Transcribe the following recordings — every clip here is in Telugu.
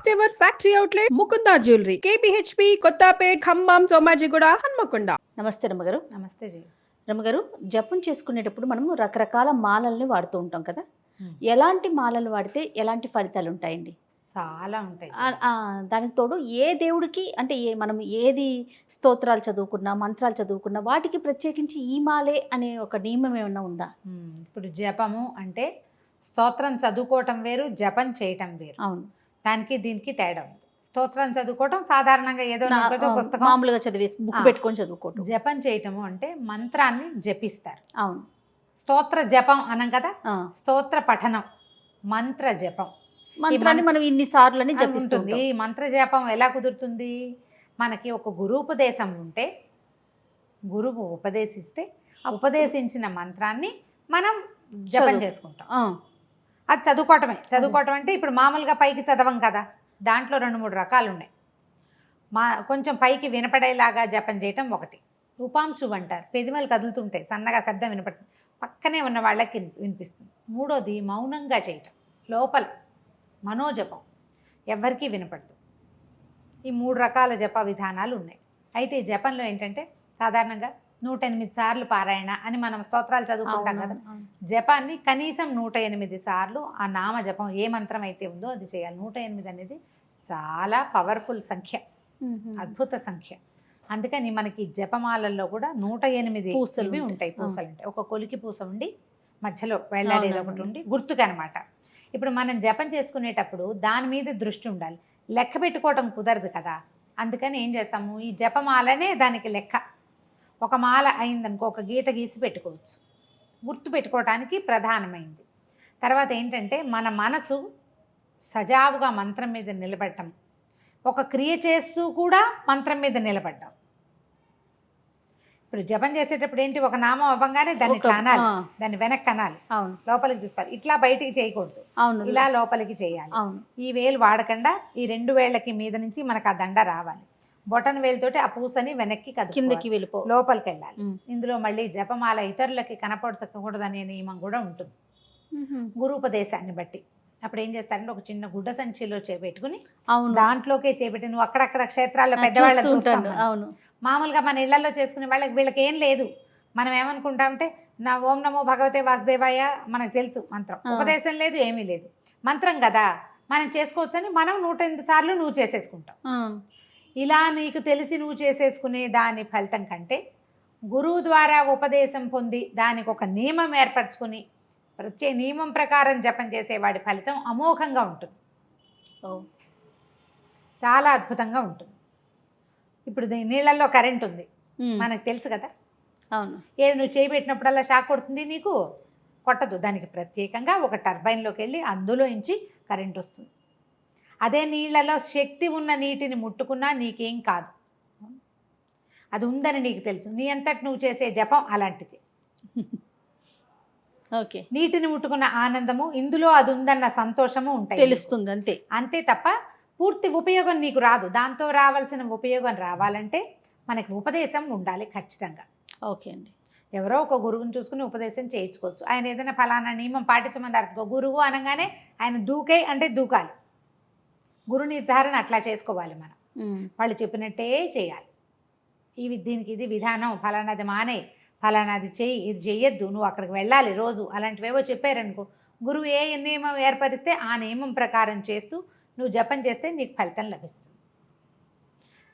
First ever factory outlet Mukunda jewellery K P H P Kothapet Khammam Somajiguda Hanamkonda నమస్తే రమ్మగారు. నమస్తే జీ. రమ్మగారు జపం చేసుకునేటప్పుడు మనము రకరకాల మాలల్ని వాడుతూ ఉంటాం కదా. ఎలాంటి మాలలు వాడితే ఎలాంటి ఫలితాలు ఉంటాయండి చాలా ఉంటాయి ఆ- ఆ, దానికి తోడు ఏ దేవుడికి అంటే ఏ మనం ఏది స్తోత్రాలు చదువుకున్నా మంత్రాలు చదువుకున్నా వాటికి ప్రత్యేకించి ఈ మాలే అనే ఒక నియమం ఏమన్నా ఉందా? ఉమ్, ఇప్పుడు జపము అంటే స్తోత్రం చదువుకోవటం వేరు జపం చేయటం వేరు. అవును. దానికి దీనికి తేడా ఉంది. స్తోత్రం చదువుకోవటం సాధారణంగా ఏదో పుస్తకం. మామూలుగా చదివేసి బుక్. పెట్టుకొని చదువుకోవటం. జపం చేయటము అంటే మంత్రాన్ని జపిస్తారు. అవును. స్తోత్ర జపం అనం కదా. స్తోత్ర పఠనం మంత్ర జపం. మంత్రాన్ని మనం ఇన్ని అని జపిస్తుంది ఈ మంత్ర జపం ఎలా కుదురుతుంది? మనకి ఒక గురూపదేశం ఉంటే గురువు ఉపదేశిస్తే ఆ ఉపదేశించిన మంత్రాన్ని మనం జపం. చేసుకుంటాం. అది చదువుకోవటమే. చదువుకోవటం అంటే ఇప్పుడు మామూలుగా పైకి చదవం కదా. దాంట్లో రెండు మూడు రకాలు ఉన్నాయి మా కొంచెం పైకి వినపడేలాగా జపం చేయటం ఒకటి. ఉపాంశు అంటారు. పెదిమలు కదులుతుంటాయి. సన్నగా శబ్దం వినపడుతుంది. పక్కనే ఉన్న వాళ్ళకి విని- వినిపిస్తుంది. మూడోది మౌనంగా చేయటం. లోపల మనోజపం. ఎవ్వరికీ వినపడదు. ఈ మూడు రకాల జప విధానాలు ఉన్నాయి. అయితే జపంలో ఏంటంటే సాధారణంగా నూట ఎనిమిది సార్లు పారాయణ అని మనం స్తోత్రాలు చదువుకుంటాం కదా. జపాన్ని కనీసం నూట ఎనిమిది సార్లు ఆ నామ జపం ఏ మంత్రం అయితే ఉందో అది చేయాలి. నూట ఎనిమిది అనేది చాలా పవర్ఫుల్ సంఖ్య అద్భుత సంఖ్య. అందుకని మనకి జపమాలల్లో కూడా నూట ఎనిమిది పూసలు ఉంటాయి. పూసలు ఉంటాయి ఒక కొలికి పూస ఉండి మధ్యలో వెళ్ళాడేది ఒకటి. ఉండి గుర్తుకు అనమాట ఇప్పుడు మనం జపం చేసుకునేటప్పుడు దాని మీద దృష్టి ఉండాలి. లెక్క పెట్టుకోవటం కుదరదు కదా. అందుకని ఏం చేస్తాము? ఈ జపమాలనే దానికి లెక్క. ఒక మాల అయిందనుకో ఒక గీత గీసి పెట్టుకోవచ్చు. గుర్తు పెట్టుకోవటానికి ప్రధానమైంది. తర్వాత ఏంటంటే మన మనసు సజావుగా మంత్రం మీద నిలబడటం. ఒక క్రియ చేస్తూ కూడా మంత్రం మీద నిలబడ్డాం. ఇప్పుడు జపం చేసేటప్పుడు ఏంటి ఒక నామం అవ్వగానే దాన్ని కనాలి. దాన్ని వెనక్కి కనాలి. అవును. లోపలికి తీసుకోవాలి. ఇట్లా బయటికి చేయకూడదు. అవును. ఇలా లోపలికి చేయాలి. అవును. ఈ వేలు వాడకుండా ఈ రెండు వేళ్ళకి మీద నుంచి మనకు ఆ దండ రావాలి. బొటన్ వేలుతోటి ఆ పూసని వెనక్కి కిందకి. వెళ్ళిపో. లోపలికి వెళ్ళాలి. ఇందులో మళ్ళీ జపమాల ఇతరులకి కనపడకూడదనే నియమం కూడా ఉంటుంది. గురూపదేశాన్ని బట్టి. అప్పుడు ఏం చేస్తారంటే ఒక చిన్న గుడ్డ సంచిలో చేపెట్టుకుని అవును. దాంట్లోకే చేపెట్టి నువ్వు అక్కడక్కడ క్షేత్రాల్లో మనం. అవును. మామూలుగా మన ఇళ్ళలో చేసుకునే వాళ్ళకి వీళ్ళకి ఏం లేదు. మనం ఏమనుకుంటామంటే నా ఓం నమో భగవతే వాసుదేవాయ మనకు తెలుసు మంత్రం. ఉపదేశం లేదు ఏమీ లేదు. మంత్రం కదా. మనం చేసుకోవచ్చని మనం నూట ఎనిమిది సార్లు నువ్వు చేసేసుకుంటాం ఇలా నీకు తెలిసి నువ్వు చేసేసుకునే దాని ఫలితం కంటే గురువు ద్వారా ఉపదేశం పొంది దానికి ఒక నియమం ఏర్పరచుకుని ప్రత్యేక నియమం ప్రకారం జపం చేసేవాడి ఫలితం అమోఘంగా ఉంటుంది. చాలా అద్భుతంగా ఉంటుంది. ఇప్పుడు నీళ్ళల్లో కరెంట్ ఉంది. మనకు తెలుసు కదా? అవును. ఏది నువ్వు చేయబెట్టినప్పుడల్లా షాక్ కొడుతుంది నీకు? కొట్టదు. దానికి ప్రత్యేకంగా ఒక టర్బైన్లోకి వెళ్ళి అందులో నుంచి కరెంట్ వస్తుంది. అదే నీళ్ళలో శక్తి ఉన్న నీటిని ముట్టుకున్నా నీకేం కాదు. అది ఉందని నీకు తెలుసు. నీ అంతటి నువ్వు చేసే జపం అలాంటిది. ఓకే. నీటిని ముట్టుకున్న ఆనందము ఇందులో అది ఉందన్న సంతోషము ఉంటాయి. తెలుస్తుంది అంతే. అంతే తప్ప పూర్తి ఉపయోగం నీకు రాదు. దాంతో రావాల్సిన ఉపయోగం రావాలంటే మనకి ఉపదేశం ఉండాలి ఖచ్చితంగా. ఓకే అండి. ఎవరో ఒక గురువుని చూసుకుని ఉపదేశం చేయించుకోవచ్చు. ఆయన ఏదైనా ఫలానా నియమం పాటించమన్నారు గురువు అనగానే ఆయన దూకే అంటే దూకాలి. గురు నిర్ధారణ అట్లా చేసుకోవాలి మనం. వాళ్ళు చెప్పినట్టే చేయాలి. ఇవి దీనికి ఇది విధానం ఫలానాది మానే ఫలానాది చెయ్యి ఇది చెయ్యొద్దు నువ్వు అక్కడికి వెళ్ళాలి రోజు అలాంటివేవో చెప్పారనుకో గురువు ఏ నియమం ఏర్పరిస్తే ఆ నియమం ప్రకారం చేస్తూ నువ్వు జపం చేస్తే నీకు ఫలితం లభిస్తుంది.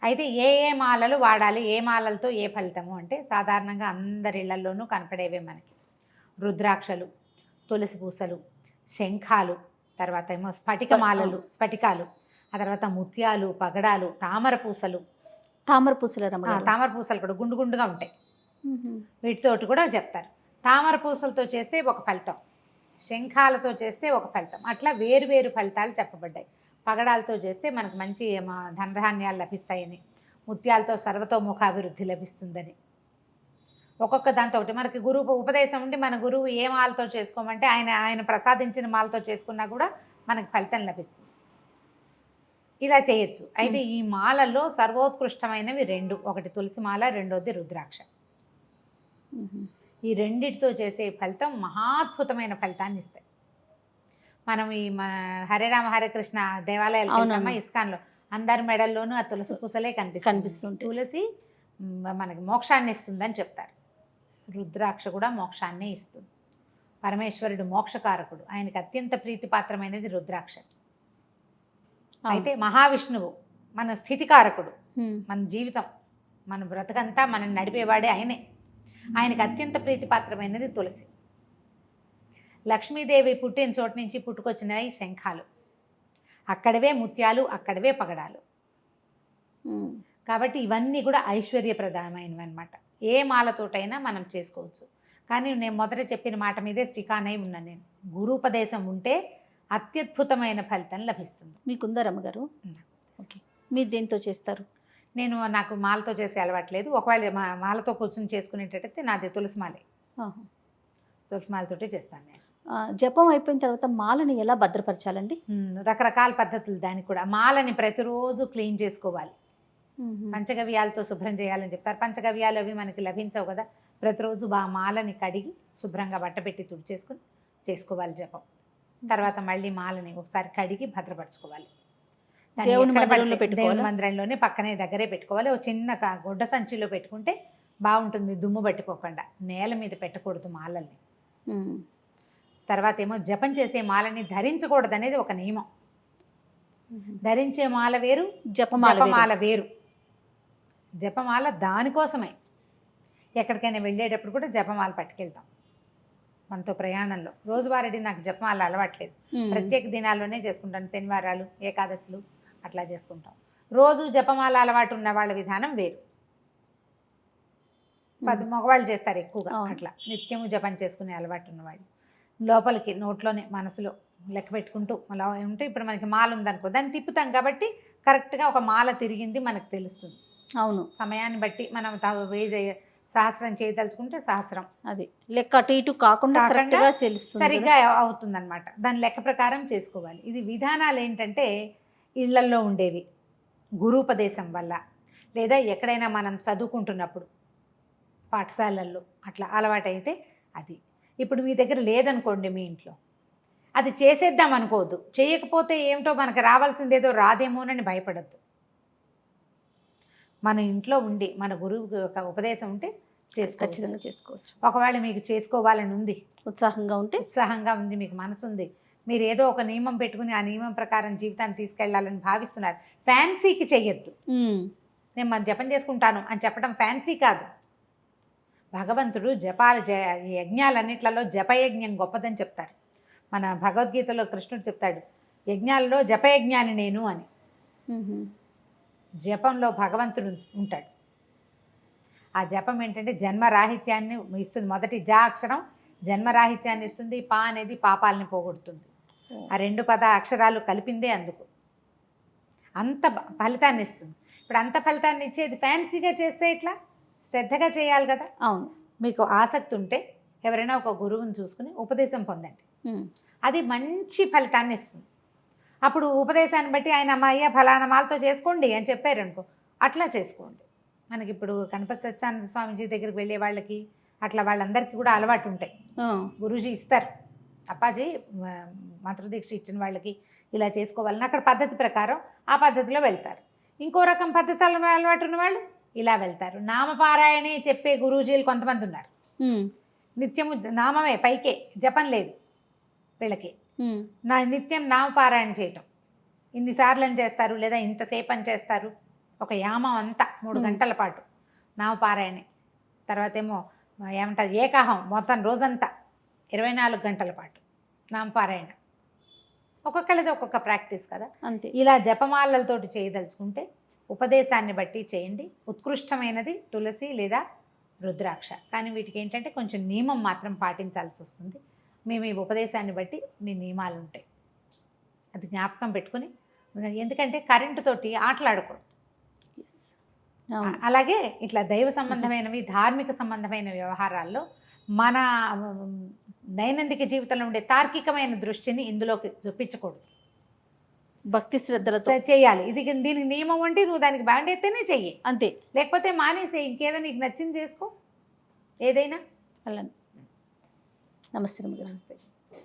అయితే ఏ ఏ మాలలు వాడాలి ఏ మాలలతో ఏ ఫలితము అంటే సాధారణంగా అందరి ఇళ్ళలోనూ కనపడేవే మనకి. రుద్రాక్షలు తులసి పూసలు శంఖాలు తర్వాత ఏమో స్ఫటిక మాలలు స్ఫటికాలు. ఆ తర్వాత ముత్యాలు పగడాలు తామర పూసలు. తామర పూసల తామర పూసలు కూడా గుండు గుండుగా ఉంటాయి. వీటితోటి కూడా చెప్తారు. తామర పూసలతో చేస్తే ఒక ఫలితం శంఖాలతో చేస్తే ఒక ఫలితం. అట్లా వేరు వేరు ఫలితాలు చెప్పబడ్డాయి. పగడాలతో చేస్తే మనకు మంచి ధనధాన్యాలు లభిస్తాయని ముత్యాలతో సర్వతోముఖాభివృద్ధి లభిస్తుందని. ఒక్కొక్క దాంతో ఒకటి. మనకి గురువు ఉపదేశం ఉండి మన గురువు ఏ మాలతో చేసుకోమంటే ఆయన ఆయన ప్రసాదించిన మాలతో చేసుకున్నా కూడా మనకు ఫలితం లభిస్తుంది. ఇలా చేయొచ్చు. అయితే ఈ మాలలో సర్వోత్కృష్టమైనవి రెండు. ఒకటి తులసి మాల రెండోది రుద్రాక్ష. ఈ రెండిటితో చేసే ఫలితం మహాద్భుతమైన ఫలితాన్ని ఇస్తాయి. మనం ఈ మన హరే రామ హరే కృష్ణ దేవాలయాలు. ఇస్కాన్లో. అందరి మెడల్లోనూ ఆ తులసి పూసలే కనిపిస్తుంది. కనిపిస్తుంటాయి. తులసి మనకి మోక్షాన్ని ఇస్తుందని చెప్తారు. రుద్రాక్ష కూడా మోక్షాన్ని ఇస్తుంది. పరమేశ్వరుడు మోక్షకారకుడు. ఆయనకి అత్యంత ప్రీతిపాత్రమైనది రుద్రాక్ష. అయితే మహావిష్ణువు మన స్థితికారకుడు. మన జీవితం మన బ్రతకంతా మనం నడిపేవాడే ఆయనే. ఆయనకి అత్యంత ప్రీతిపాత్రమైనది తులసి. లక్ష్మీదేవి పుట్టిన చోటు నుంచి పుట్టుకొచ్చినవి శంఖాలు. అక్కడవే ముత్యాలు అక్కడవే పగడాలు. కాబట్టి ఇవన్నీ కూడా ఐశ్వర్యప్రదమైనవి అనమాట ఏ మాలతోటైనా మనం చేసుకోవచ్చు. కానీ నేను మొదట చెప్పిన మాట మీదే స్టికాన్ అయి ఉన్నాను నేను గురూపదేశం ఉంటే అత్యద్భుతమైన ఫలితం లభిస్తుంది. మీకుందా రమ్మగారు ఉంది. ఓకే. మీరు దేంతో చేస్తారు? నేను నాకు మాలతో చేసే అలవాట్లేదు ఒకవేళ మా మాలతో కూర్చొని చేసుకునేటట్టయితే నాది తులసి మాలే. తులసి మాలతోటే చేస్తాను నేను. జపం అయిపోయిన తర్వాత మాలని ఎలా భద్రపరచాలండి? రకరకాల పద్ధతులు దానికి కూడా. మాలని ప్రతిరోజు క్లీన్ చేసుకోవాలి. పంచగవ్యాలతో శుభ్రం చేయాలని చెప్తారు. పంచగవ్యాలు అవి మనకి లభించవు కదా. ప్రతిరోజు బా మాలని కడిగి శుభ్రంగా బట్టపెట్టి తుడిచేసుకుని చేసుకోవాలి జపం. తర్వాత మళ్ళీ మాలని ఒకసారి కడిగి భద్రపరచుకోవాలి దేవుని మందిరంలో? దేవుని మందిరంలోనే పక్కనే దగ్గరే పెట్టుకోవాలి ఒక చిన్న గుడ్డ సంచిలో పెట్టుకుంటే బాగుంటుంది దుమ్ము పట్టిపోకుండా నేల మీద పెట్టకూడదు మాలల్ని. తర్వాత ఏమో జపం చేసే మాలని ధరించకూడదు అనేది ఒక నియమం. ధరించే మాల వేరు జపమాల వేరు. జపమాల వేరు జపమాల దానికోసమే ఎక్కడికైనా వెళ్ళేటప్పుడు కూడా జపమాల పట్టుకెళ్తాం మనతో ప్రయాణంలో. రోజువారీ నాకు జపమాల అలవాట్లేదు. ప్రత్యేక దినాల్లోనే చేసుకుంటాను. శనివారాలు ఏకాదశులు అట్లా చేసుకుంటాం. రోజు జపమాల అలవాటు ఉన్న వాళ్ళ విధానం వేరు. పది మగవాళ్ళు చేస్తారు ఎక్కువగా. అట్లా. నిత్యము జపం చేసుకునే అలవాటు ఉన్నవాళ్ళు లోపలికి నోట్లోనే మనసులో లెక్క పెట్టుకుంటూ అలా ఉంటే ఇప్పుడు మనకి మాల ఉందనుకో దాన్ని తిప్పుతాం కాబట్టి కరెక్ట్గా ఒక మాల తిరిగింది మనకు తెలుస్తుంది. అవును. సమయాన్ని బట్టి మనం సహస్రం చేయదలుచుకుంటే సహస్రం. అది. లెక్క అటు ఇటు కాకుండా తెలుస్తుంది సరిగ్గా అవుతుందన్నమాట. దాని లెక్క ప్రకారం చేసుకోవాలి. ఇది విధానాలు ఏంటంటే ఇళ్ళల్లో ఉండేవి. గురూపదేశం వల్ల లేదా ఎక్కడైనా మనం చదువుకుంటున్నప్పుడు పాఠశాలల్లో అట్లా అలవాటైతే అది. ఇప్పుడు మీ దగ్గర లేదనుకోండి మీ ఇంట్లో. అది చేసేద్దాం అనుకోవద్దు. చేయకపోతే ఏమిటో మనకు రావాల్సిందేదో రాదేమోనని భయపడద్దు. మన ఇంట్లో ఉండి మన గురువు యొక్క ఉపదేశం ఉంటే చేసుకోవచ్చు. ఖచ్చితంగా చేసుకోవచ్చు. ఒకవేళ మీకు చేసుకోవాలని ఉంది. ఉత్సాహంగా ఉంటే? ఉత్సాహంగా ఉంది మీకు మనసు ఉంది. మీరు ఏదో ఒక నియమం పెట్టుకుని ఆ నియమం ప్రకారం జీవితాన్ని తీసుకెళ్ళాలని భావిస్తున్నారు. ఫ్యాన్సీకి చెయ్యొద్దు. నేను మన జపం చేసుకుంటాను అని చెప్పడం ఫ్యాన్సీ కాదు. భగవంతుడు జపాలు జ యజ్ఞాలన్నిట్లలో జపయజ్ఞం గొప్పదని చెప్తారు. మన భగవద్గీతలో కృష్ణుడు చెప్తాడు యజ్ఞాలలో జపయజ్ఞాని నేను అని. జపంలో భగవంతుడు ఉంటాడు. ఆ జపం ఏంటంటే జన్మరాహిత్యాన్ని ఇస్తుంది. మొదటి జా అక్షరం జన్మరాహిత్యాన్ని ఇస్తుంది. పా అనేది పాపాలని పోగొడుతుంది. ఆ రెండు పద అక్షరాలు కలిపిందే అందుకు. అంత ఫలితాన్ని ఇస్తుంది. ఇప్పుడు అంత ఫలితాన్ని ఇచ్చేది ఫ్యాన్సీగా చేస్తే ఇట్లా శ్రద్ధగా చేయాలి కదా? అవును. మీకు ఆసక్తి ఉంటే ఎవరైనా ఒక గురువుని చూసుకుని ఉపదేశం పొందండి. అది మంచి ఫలితాన్ని ఇస్తుంది. అప్పుడు ఉపదేశాన్ని బట్టి ఆయన అమ్మాయ్య ఫలానా మాలతో చేసుకోండి అని చెప్పారు అనుకో అట్లా చేసుకోండి మనకి ఇప్పుడు గణపతి సత్యానంద స్వామీజీ దగ్గరికి వెళ్ళే వాళ్ళకి అట్లా వాళ్ళందరికీ కూడా అలవాటు ఉంటాయి. గురూజీ ఇస్తారు అప్పాజీ మంత్రదీక్ష ఇచ్చిన వాళ్ళకి ఇలా చేసుకోవాలని అక్కడ పద్ధతి ప్రకారం ఆ పద్ధతిలో వెళ్తారు ఇంకో రకం పద్ధతి అల- అలవాటు ఉన్న వాళ్ళు ఇలా వెళ్తారు నామపారాయణే చెప్పే గురూజీలు కొంతమంది ఉన్నారు. నిత్యము నామమే పైకే జపం లేదు వీళ్ళకి. నా నిత్యం నామపారాయణ చేయటం. ఇన్నిసార్లు అని చేస్తారు లేదా ఇంతసేపు అని చేస్తారు. ఒక యామం అంతా మూడు. గంటల పాటు నామపారాయణే. తర్వాత ఏమో ఏమంటారు? ఏకాహం మొత్తం రోజంతా ఇరవై నాలుగు గంటల పాటు నామపారాయణ. ఒక్కొక్కరిది ఒక్కొక్క ప్రాక్టీస్ కదా. అంతే. ఇలా జపమాలలతోటి చేయదలుచుకుంటే ఉపదేశాన్ని బట్టి చేయండి. ఉత్కృష్టమైనది తులసి లేదా రుద్రాక్ష. కానీ వీటికి ఏంటంటే కొంచెం నియమం మాత్రం పాటించాల్సి వస్తుంది. మేము ఈ ఉపదేశాన్ని బట్టి మీ నియమాలు ఉంటాయి. అది జ్ఞాపకం పెట్టుకుని ఎందుకంటే కరెంటు తోటి ఆటలాడకూడదు. అలాగే ఇట్లా దైవ సంబంధమైనవి ధార్మిక సంబంధమైన వ్యవహారాల్లో మన దైనందిక జీవితంలో ఉండే తార్కికమైన దృష్టిని ఇందులోకి చూపించకూడదు భక్తి శ్రద్ధలతో. చేయాలి. ఇది దీనికి నియమం అంటే నువ్వు దానికి బ్యాండ్ అయితేనే చెయ్యి. అంతే. లేకపోతే మానేసే ఇంకేదో నీకు నచ్చింది చేసుకో. ఏదైనా. అలా నమస్తే నమస్తే.